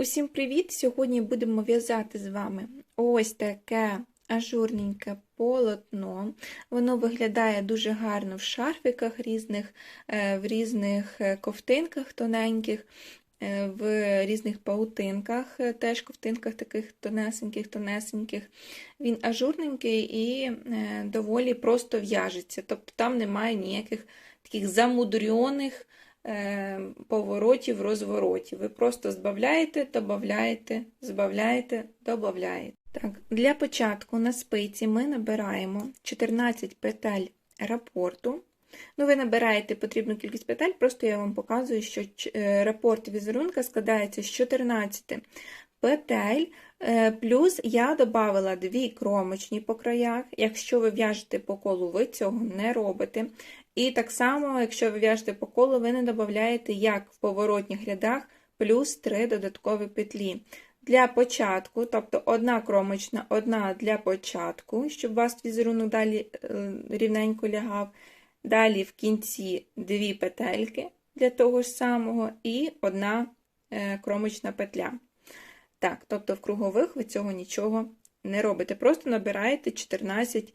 Усім привіт! Сьогодні будемо в'язати з вами ось таке ажурненьке полотно. Воно виглядає дуже гарно в шарфіках різних, е, в різних е, ковтинках тоненьких, е, в різних паутинках, теж ковтинках таких тонесеньких-тонесеньких. Він ажурненький і доволі просто в'яжеться. Тобто там немає ніяких таких замудрьоних поворотів, розворотів. Ви просто збавляєте, додаєте, збавляєте, додаєте. Так, для початку на спиці ми набираємо 14 петель рапорту. Ну, ви набираєте потрібну кількість петель, просто я вам показую, що е, рапорт візерунка складається з 14 петель, е, плюс я додала дві кромочні по краях. Якщо ви в'яжете по колу, ви цього не робите. І так само, якщо ви в'яжете по колу, ви не додаєте, як в поворотних рядах, плюс 3 додаткові петлі. Для початку, тобто одна кромочна, одна для початку, щоб у вас візерунок далі е, рівненько лягав. Далі в кінці дві петельки для того ж самого, і одна е, кромочна петля. Так, тобто в кругових ви цього нічого не робите. Просто набираєте 14 е,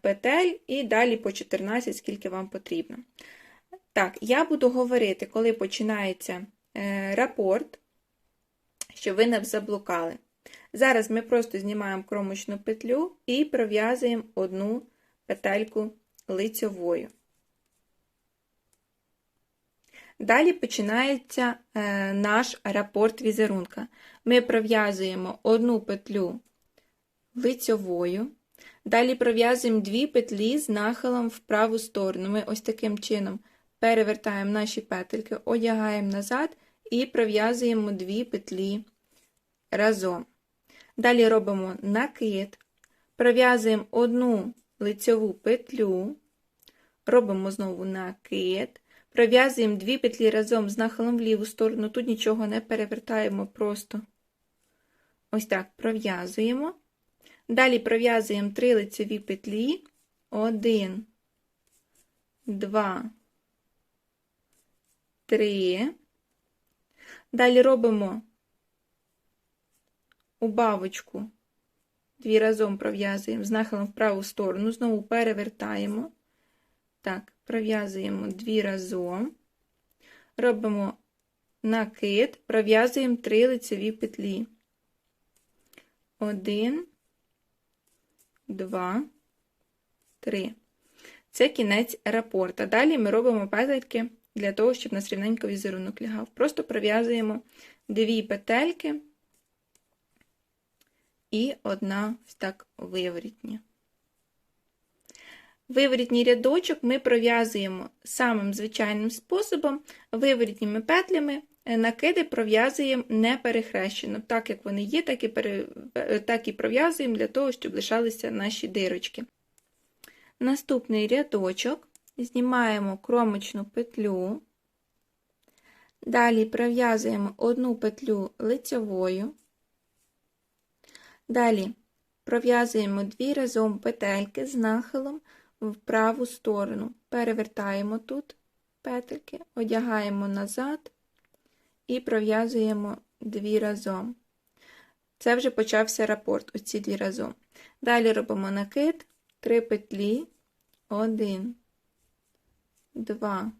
петель і далі по 14, скільки вам потрібно. Так, я буду говорити, коли починається е, рапорт, щоб ви не заблукали. Зараз ми просто знімаємо кромочну петлю і пров'язуємо одну петельку лицьовою. Далі починається е, наш рапорт візерунка. Ми пров'язуємо одну петлю лицьовою, далі пров'язуємо дві петлі з нахилом в праву сторону. Ми ось таким чином перевертаємо наші петельки, одягаємо назад і пров'язуємо дві петлі разом. Далі робимо накид, пров'язуємо одну лицьову петлю, робимо знову накид. Пров'язуємо дві петлі разом з нахилом в ліву сторону, тут нічого не перевертаємо, просто ось так пров'язуємо. Далі пров'язуємо три лицеві петлі, один, два, три. Далі робимо убавочку, дві разом пров'язуємо з нахилом в праву сторону, знову перевертаємо. Так, пров'язуємо дві разом, робимо накид, пров'язуємо три лицеві петлі. Один, два, три. Це кінець рапорта. Далі ми робимо петельки для того, щоб нас рівненько візерунок лягав. Просто пров'язуємо дві петельки і одна ось так виворітня. Виворітній рядочок ми пров'язуємо самим звичайним способом, виворітніми петлями, накиди пров'язуємо не перехрещено. Так як вони є, так і, пере... так і пров'язуємо для того, щоб лишалися наші дирочки. Наступний рядочок знімаємо кромочну петлю, далі пров'язуємо одну петлю лицьовою, далі пров'язуємо дві разом петельки з нахилом в праву сторону. Перевертаємо тут петельки, одягаємо назад і пров'язуємо дві разом. Це вже почався рапорт, оці дві разом. Далі робимо накид, три петлі, один, два,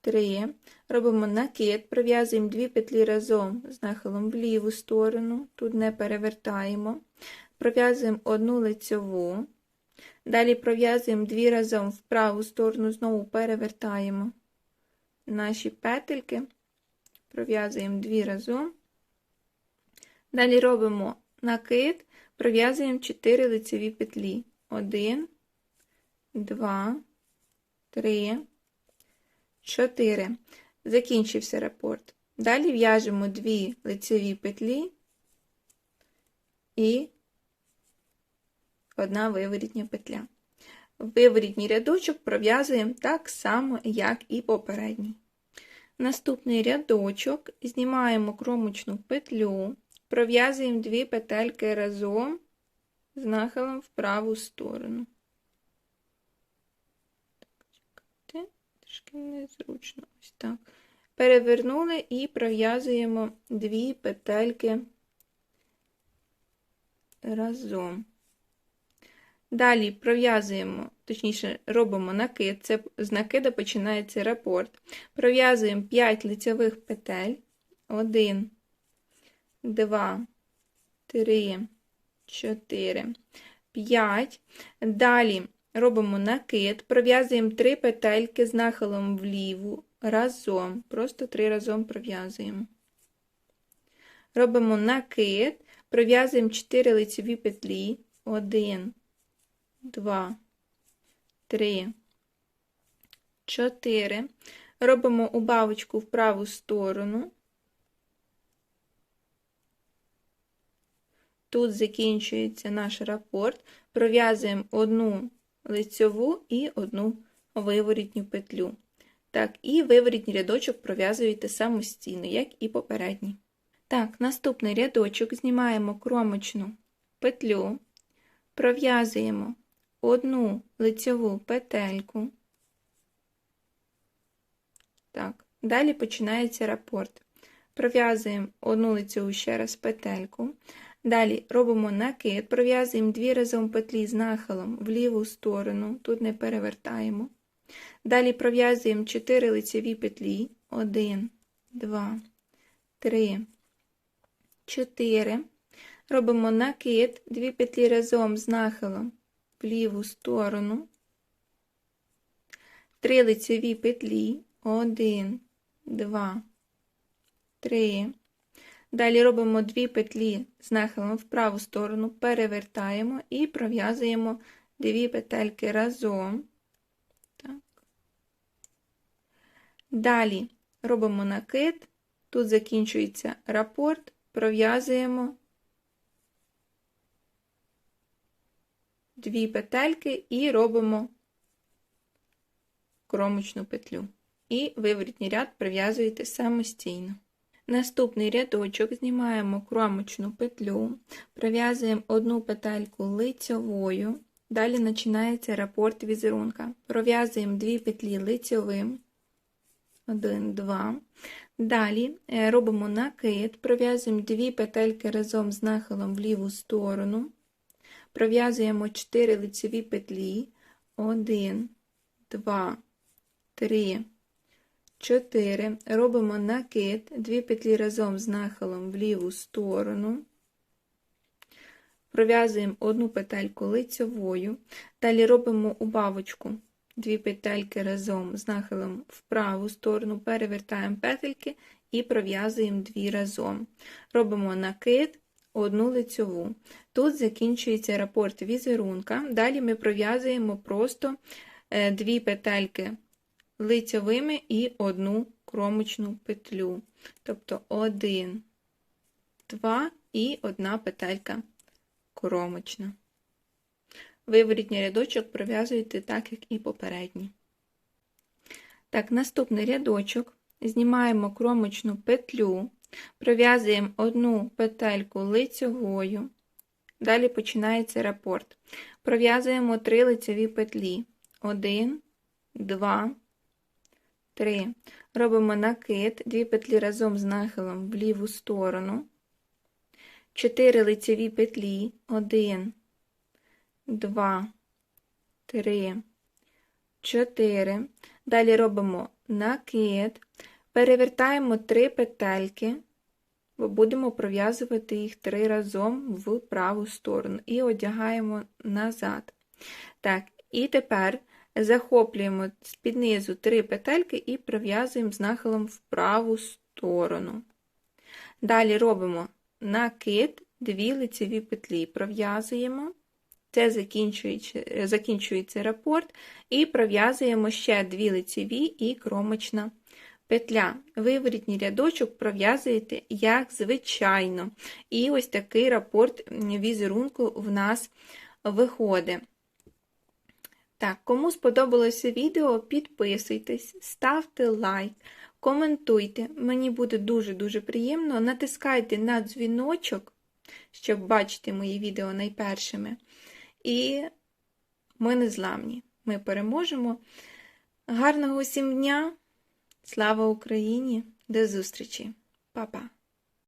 три. Робимо накид, пров'язуємо дві петлі разом з нахилом в ліву сторону, тут не перевертаємо. Пров'язуємо одну лицьову. Далі пров'язуємо дві разом в праву сторону, знову перевертаємо наші петельки, пров'язуємо дві разом. Далі робимо накид, пров'язуємо 4 лицеві петлі. 1, 2, 3, 4. Закінчився рапорт. Далі в'яжемо дві лицеві петлі і одна виворітня петля. Виворітній рядочок пров'язуємо так само, як і попередній. Наступний рядочок знімаємо кромочну петлю, пров'язуємо дві петельки разом з нахилом в праву сторону. Так, незручно ось так. перевернули і пров'язуємо дві петельки разом. Далі пров'язуємо, точніше, робимо накид, це з накида починається рапорт. Пров'язуємо 5 лицьових петель. 1, 2, 3, 4, 5. Далі робимо накид, пров'язуємо 3 петельки з нахилом вліву разом. Просто 3 разом пров'язуємо. Робимо накид, пров'язуємо 4 лицеві петлі. 1, 2, 3, 4. Робимо убавочку в праву сторону. Тут закінчується наш рапорт. Пров'язуємо одну лицьову і одну виворітню петлю. Так, і виворітній рядочок пров'язуєте самостійно, як і попередній. Так, наступний рядочок знімаємо кромочну петлю, пров'язуємо одну лицьову петельку. Так, далі починається рапорт. Пров'язуємо одну лицьову ще раз петельку. Далі робимо накид, пров'язуємо дві разом петлі з нахилом в ліву сторону, тут не перевертаємо. Далі пров'язуємо 4 лицеві петлі. 1, 2, 3, 4. Робимо накид, дві петлі разом з нахилом в ліву сторону. 3 лицеві петлі. 1, 2, 3. Далі робимо дві петлі з нахилом в праву сторону, перевертаємо і пров'язуємо дві петельки разом. Так. Далі робимо накид, тут закінчується рапорт, пров'язуємо дві петельки і робимо кромочну петлю. І виворітній ряд прив'язуєте самостійно. Наступний рядочок знімаємо кромочну петлю, пров'язуємо одну петельку лицьовою, далі починається рапорт візерунка. Пров'язуємо дві петлі лицьовим, 1, 2. Далі е, робимо накид, пров'язуємо дві петельки разом з нахилом в ліву сторону, пров'язуємо 4 лицеві петлі, 1, 2, 3, 4. Робимо накид, дві петлі разом з нахилом в ліву сторону. Пров'язуємо одну петельку лицьовою. Далі робимо убавочку, дві петельки разом з нахилом в праву сторону, перевертаємо петельки і пров'язуємо дві разом. Робимо накид, одну лицьову. Тут закінчується рапорт візерунка. Далі ми пров'язуємо просто е, дві петельки лицьовими і одну кромочну петлю. Тобто один, два і одна петелька кромочна. Виворітній рядочок пров'язуєте так, як і попередній. Так, наступний рядочок знімаємо кромочну петлю, пров'язуємо одну петельку лицьовою. Далі починається рапорт. Пров'язуємо три лицеві петлі. Один, два, 3. Робимо накид, дві петлі разом з нахилом в ліву сторону, 4 лицеві петлі, 1, 2, 3, 4. Далі робимо накид, перевертаємо 3 петельки, бо будемо пров'язувати їх 3 разом в праву сторону і одягаємо назад. Так, і тепер захоплюємо з-під низу три петельки і пров'язуємо з нахилом в праву сторону. Далі робимо накид, дві лицеві петлі, пров'язуємо. Це закінчується, закінчується рапорт, і пров'язуємо ще дві лицеві і кромочна петля. Виворітній рядочок пров'язуєте, як звичайно. І ось такий рапорт візерунку в нас виходить. Так, кому сподобалося відео, підписуйтесь, ставте лайк, коментуйте. Мені буде дуже-дуже приємно. Натискайте на дзвіночок, щоб бачити мої відео найпершими. І ми не зламні. Ми переможемо. Гарного усім дня! Слава Україні! До зустрічі! Па-па!